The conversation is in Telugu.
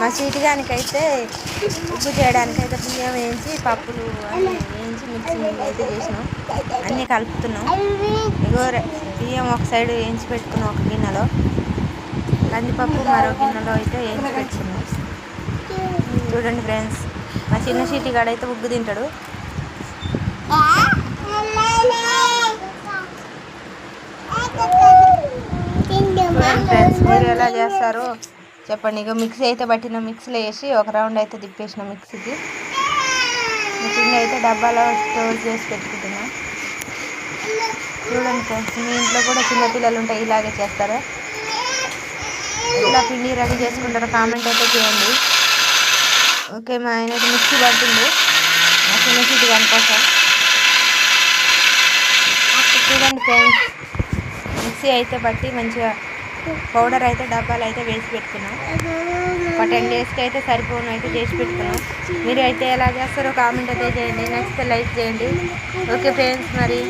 మా స్వీట్గానికి అయితే ఉప్పు చేయడానికి అయితే బియ్యం వేయించి పప్పులు అన్నీ వేయించి మిక్సింగ్ అయితే చేసినాం. అన్నీ కలుపుతున్నాం. ఇగో బియ్యం ఒక సైడ్ వేయించి పెట్టుకున్నాం ఒక గిన్నెలో. కందిపప్పు మరో గిన్నెలో అయితే వేయించి పెట్టుకున్నాం. చూడండి ఫ్రెండ్స్ మా చిన్న సీటి గాడైతే ఉగ్గు తింటాడు. ఫ్రెండ్స్ మీరు ఎలా చేస్తారో. చెప్పండి ఇక మిక్సీ అయితే పట్టిన మిక్సీలో వేసి ఒక రౌండ్ అయితే తిప్పేసిన మిక్సీకి మిక్సీలో అయితే డబ్బాలో స్టోర్ చేసి పెట్టుకుంటున్నా. చూడండి ఫ్రెండ్స్ మీ ఇంట్లో కూడా చిన్నపిల్లలు ఉంటాయి ఇలాగే చేస్తారా? ఇలా పిండి రెడీ చేసుకుంటారో కామెంట్ అయితే చేయండి. ఓకే మా ఆయన అయితే మిక్సీ పడుతుంది మా చిన్న సీటు కనుకోసం చూడండి ఫ్రెండ్స్ మిక్సీ అయితే బట్టి మంచిగా పౌడర్ అయితే డబ్బాలు అయితే వేసి పెట్టుకున్నాం. ఒక టెన్ డేస్కి అయితే సరిపోను అయితే చేసి పెట్టుకున్నాం. మీరు అయితే ఎలా చేస్తారో కామెంట్ అయితే చేయండి. నెక్స్ట్ లైక్ చేయండి. ఓకే ఫ్రెండ్స్ మరి.